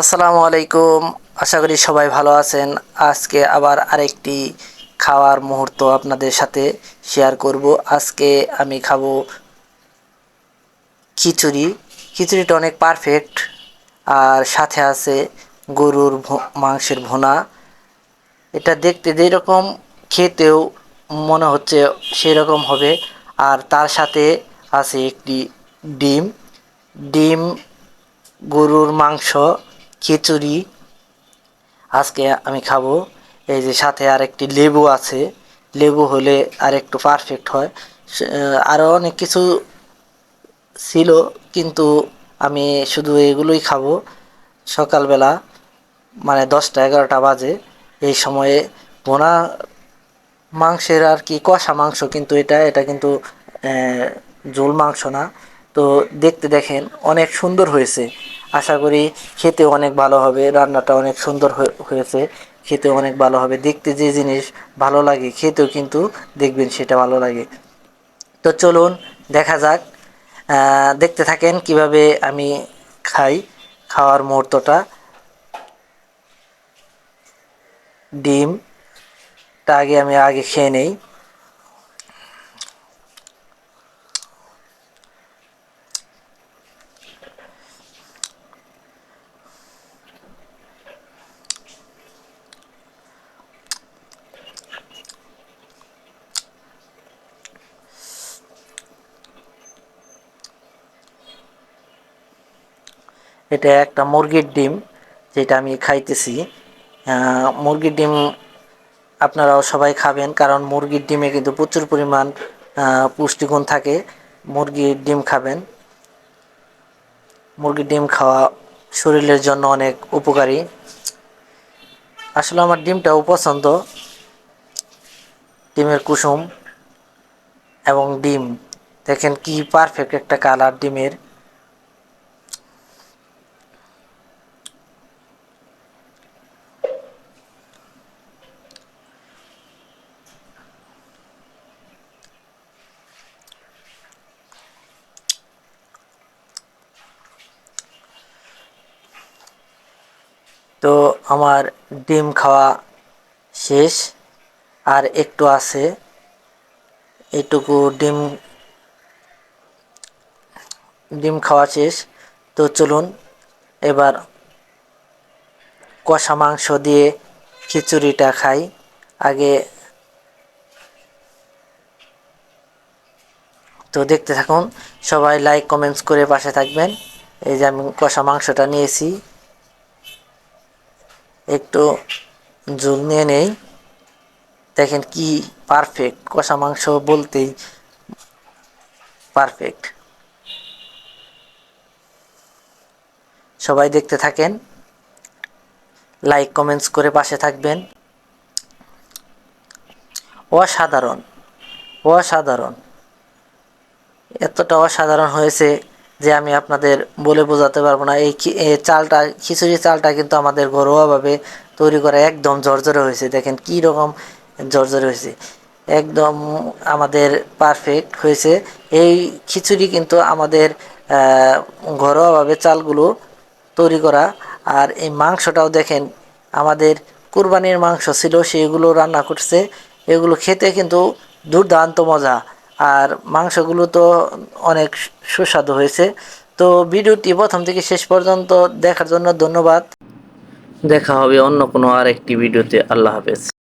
আসসালামু আলাইকুম। আশা করি সবাই ভালো আছেন। আজকে আবার আরেকটি খাওয়ার মুহূর্ত আপনাদের সাথে শেয়ার করব। আজকে আমি খাব খিচুড়ি। খিচুড়িটা অনেক পারফেক্ট আর সাথে আছে গরুর মাংসের ভোনা। এটা দেখতে যেরকম খেতেও মনে হচ্ছে সেরকম হবে। আর তার সাথে আছে একটি ডিম। ডিম, গরুর মাংস খিচুড়ি। আজকে আমি খাব এই যে সাথে আর একটি লেবু আছে। লেবু হলে আর একটু পারফেক্ট হয় আরও অনেক কিছু ছিল, কিন্তু আমি শুধু এগুলোই খাব। সকালবেলা মানে দশটা এগারোটা বাজে। এই সময়ে বোনা মাংসের আর কি কষা মাংস, কিন্তু এটা এটা কিন্তু ঝোল মাংস না। তো দেখতে দেখেন, অনেক সুন্দর হয়েছে। আশা করি খেতে অনেক ভালো হবে, রান্নাটা অনেক সুন্দর হয়ে- হয়েছে খেতে অনেক ভালো হবে। দেখতে যে জিনিস ভালো লাগে, খেতেও কিন্তু দেখবেন সেটা ভালো লাগে। তো চলুন, দেখা যাক দেখতে থাকেন কীভাবে আমি খাই খাওয়ার মুহূর্তটা। ডিমটা আগে আমি আগে খেয়ে নেই। এটা একটা মুরগির ডিম যেটা আমি খাইতেছি। মুরগির ডিম আপনারাও সবাই খাবেন, কারণ মুরগির ডিমে কিন্তু প্রচুর পরিমাণ পুষ্টিগুণ থাকে। মুরগির ডিম খাবেন। মুরগির ডিম খাওয়া শরীরের জন্য অনেক উপকারী। আসলে আমার ডিমটাও পছন্দ। ডিমের কুসুম এবং ডিম। দেখেন কি পারফেক্ট একটা কালার ডিমের। তো আমার ডিম খাওয়া শেষ, আর একটু আছে। এইটুকু ডিম ডিম খাওয়া শেষ। তো চলুন, এবার কষা মাংস দিয়ে খিচুড়িটা খাই। আগে তো দেখতে থাকুন, সবাই লাইক কমেন্টস করে পাশে থাকবেন। এই যে আমি কষা মাংসটা নিয়েছি। একটু ঝোল নিয়ে নেই। দেখেন কি পারফেক্ট কষা মাংস বলতেই পারফেক্ট সবাই দেখতে থাকেন। লাইক কমেন্টস করে পাশে থাকবেন। অসাধারণ অসাধারণ। এতটা অসাধারণ হয়েছে যে আমি আপনাদের বলে বোঝাতে পারব না, এই চালটা, খিচুড়ি চালটা কিন্তু আমাদের ঘরোয়াভাবে তৈরি করা একদম জর্জরে হয়েছে। দেখেন কি রকম জর্জরে হয়েছে। একদম আমাদের পারফেক্ট হয়েছে। এই খিচুড়ি কিন্তু আমাদের ঘরোয়াভাবে চালগুলো তৈরি করা। আর এই মাংসটাও দেখেন, আমাদের কুরবানির মাংস ছিল, সেগুলো রান্না করছে। এগুলো খেতে কিন্তু দুর্দান্ত মজা। আর মাংসগুলো তো অনেক সুস্বাদু হয়েছে। তো ভিডিওটি প্রথম থেকে শেষ পর্যন্ত দেখার জন্য ধন্যবাদ। দেখা হবে অন্য কোনো আরেকটি ভিডিওতে। আল্লাহ হাফেজ।